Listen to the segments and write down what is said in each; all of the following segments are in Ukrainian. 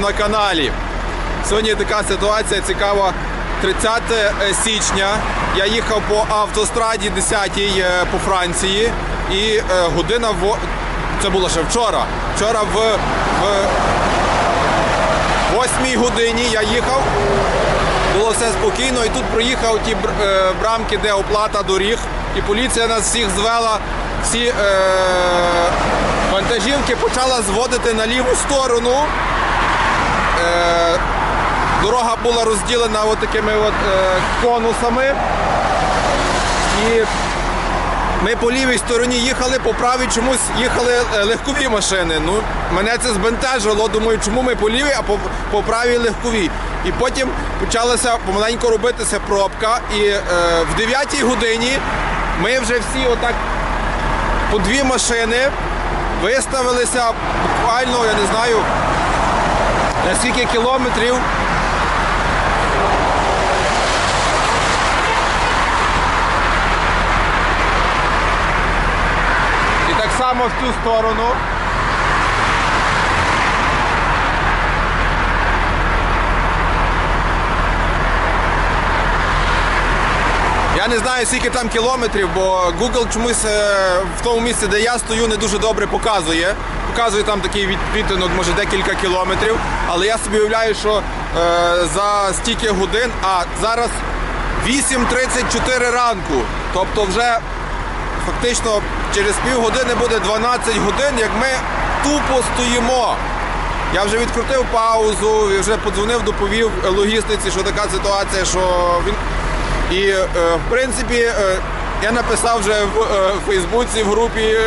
на каналі. Сьогодні така ситуація цікава. 30 січня я їхав по автостраді 10 по Франції і е, година в це було ще вчора. Вчора в, в 8 годині я їхав. Було все спокійно, і тут проїхав ті бр- е, брамки, де оплата доріг, і поліція нас всіх звела. Всі е, вантажівки почала зводити на ліву сторону. Е, дорога була розділена от такими от, е, конусами. І ми по лівій стороні їхали, по правій чомусь їхали е, легкові машини. Ну, мене це збентежило. Думаю, чому ми по лівій, а по, по правій легкові. І потім почалася помаленьку робитися пробка. І е, в 9 годині ми вже всі отак по дві машини виставилися буквально, я не знаю, на скільки кілометрів. І так само в ту сторону. Не знаю, скільки там кілометрів, бо Google чомусь е, в тому місці, де я стою, не дуже добре показує. Показує там такий від- відтинок, може декілька кілометрів. Але я собі уявляю, що е, за стільки годин, а зараз 8.34 ранку. Тобто вже фактично через півгодини буде 12 годин, як ми тупо стоїмо. Я вже відкрутив паузу, вже подзвонив, доповів логістиці, що така ситуація, що він. І е, в принципі е, я написав вже в е, Фейсбуці в групі.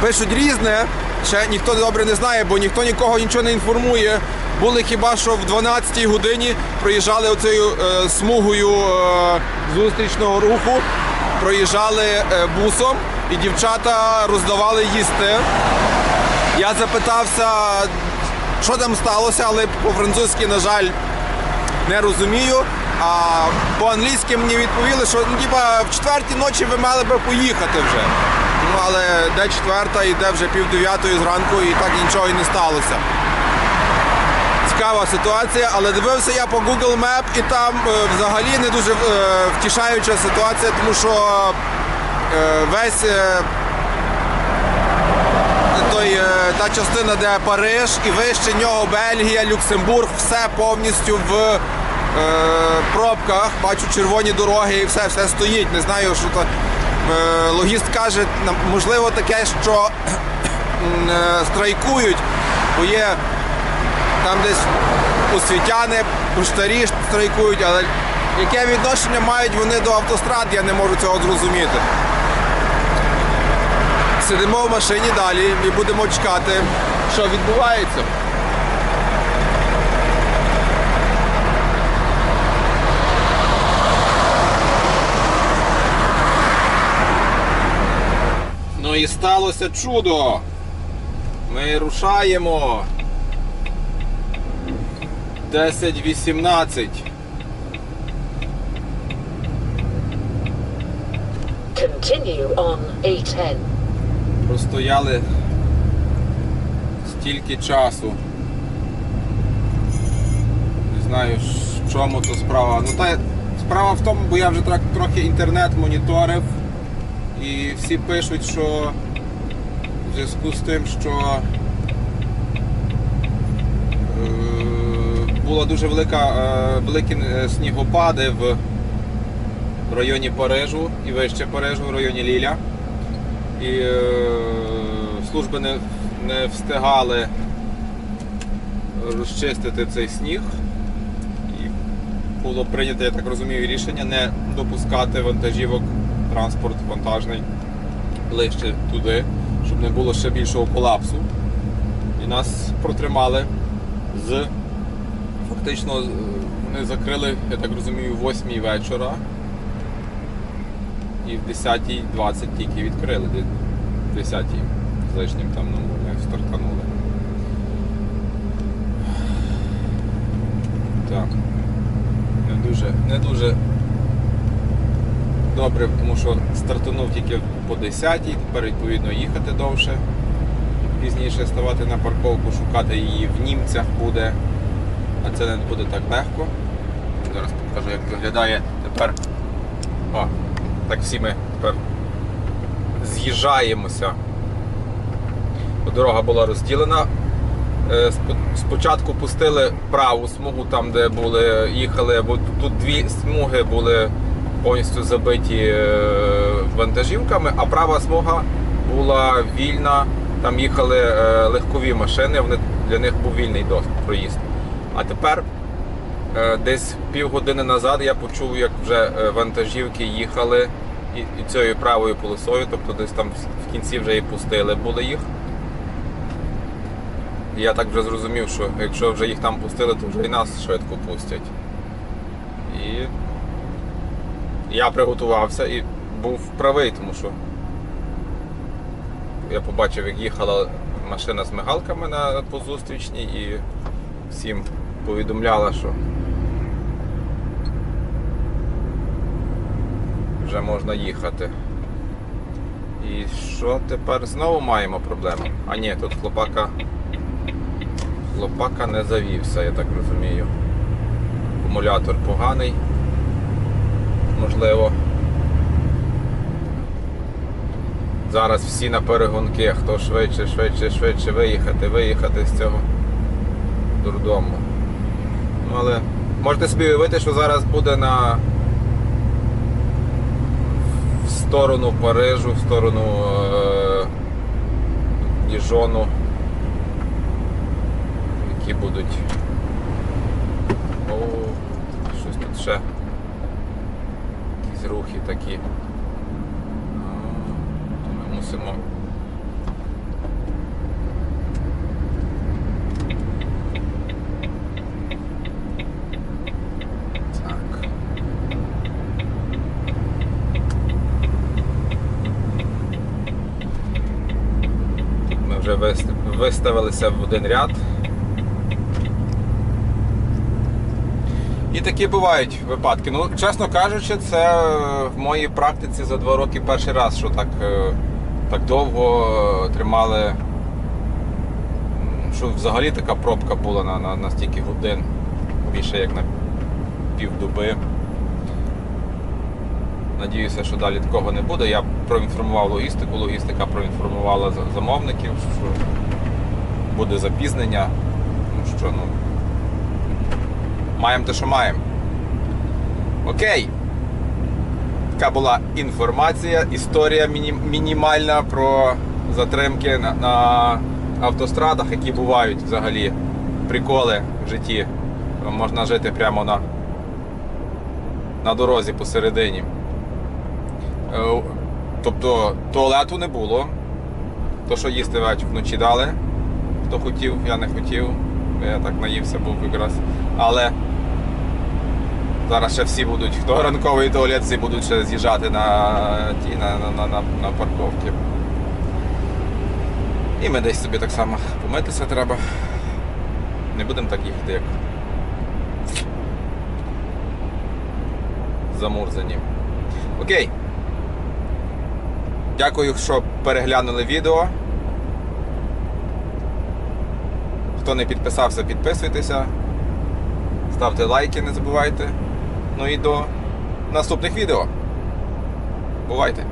Пишуть різне, ще ніхто добре не знає, бо ніхто нікого нічого не інформує. Були хіба що в 12-й годині проїжджали оцею смугою зустрічного руху, проїжджали бусом і дівчата роздавали їсти. Я запитався, що там сталося, але по-французьки, на жаль, не розумію. А по-англійськи мені відповіли, що ну, типа, в четвертій ночі ви мали би поїхати вже. Ну, але де четверта, йде вже пів дев'ятої зранку і так нічого і не сталося. Цікава ситуація, але дивився я по Google Map і там е, взагалі не дуже е, втішаюча ситуація, тому що е, весь е, той, е, та частина, де Париж, і вище нього Бельгія, Люксембург, все повністю в пробках. Бачу червоні дороги і все, все стоїть. Не знаю, що то. Е, логіст каже, можливо, таке, що е, страйкують, бо є там десь освітяни, поштарі страйкують, але яке відношення мають вони до автострад, я не можу цього зрозуміти. Сидимо в машині далі і будемо чекати, що відбувається. Ну і сталося чудо. Ми рушаємо. 10.18. Continue on A10. простояли стільки часу. Не знаю, в чому то справа. Ну та справа в тому, бо я вже трохи, трохи інтернет моніторив і всі пишуть, що в зв'язку з тим, що е, була дуже велика, е, великі е, снігопади в районі Парижу і вище Парижу, в районі Ліля і служби не, не встигали розчистити цей сніг. І було прийнято, я так розумію, рішення не допускати вантажівок, транспорт вантажний ближче туди, щоб не було ще більшого колапсу. І нас протримали з фактично вони закрили, я так розумію, в 8 вечора і в 10.20 тільки відкрили. В 10 з лишнім там ну, ми стартанули. Так. Не дуже, не дуже добре, тому що стартанув тільки по 10-й, тепер відповідно їхати довше. пізніше ставати на парковку, шукати її в німцях буде. А це не буде так легко. Зараз покажу, як виглядає тепер. О, так всі ми тепер з'їжджаємося. Дорога була розділена. Е, Спочатку пустили праву смугу, там, де були, їхали, бо тут дві смуги були повністю забиті е, вантажівками, а права смуга була вільна. Там їхали е, легкові машини, вони, для них був вільний доступ, проїзд. А тепер Е, Десь півгодини назад я почув, як вже вантажівки їхали і, цією правою полосою, тобто десь там в- кінці вже і пустили були їх. Я так вже зрозумів, що якщо вже їх там пустили, то вже і нас швидко пустять. І я приготувався і був правий, тому що я побачив, як їхала машина з мигалками на позустрічній і всім повідомляла, що вже можна їхати. І що тепер знову маємо проблему? А ні, тут хлопака. Хлопака не завівся, я так розумію. Акумулятор поганий. Можливо. Зараз всі на перегонки, хто швидше, швидше, швидше виїхати, виїхати з цього дурдому. Ну, але можете собі уявити, що зараз буде на в сторону Парижу, в сторону е... Діжону, які будуть. О, щось тут ще. Якісь рухи такі. То Ми мусимо. Вже вис- виставилися в один ряд. І такі бувають випадки. Ну, чесно кажучи, це е, в моїй практиці за два роки перший раз, що так, е, так довго е, тримали, що взагалі така пробка була на, на, на стільки годин, більше як на півдоби. Надіюся, що далі такого не буде. Я проінформував логістику, логістика проінформувала замовників, що буде запізнення. Ну що, ну, маємо те, що маємо. Окей. Така була інформація, історія мінімальна про затримки на, на автострадах, які бувають взагалі. Приколи в житті. Можна жити прямо на, на дорозі посередині. Е, Тобто туалету не було. То, що їсти вночі дали. Хто хотів, я не хотів. Я так наївся був якраз. Але зараз ще всі будуть, хто ранковий туалет, всі будуть ще з'їжджати на ті на, на, на, на, парковки. І ми десь собі так само помитися треба. Не будемо так їхати, як замурзані. Окей. Дякую, що переглянули відео. Хто не підписався, підписуйтеся. Ставте лайки, не забувайте. Ну і до наступних відео. Бувайте!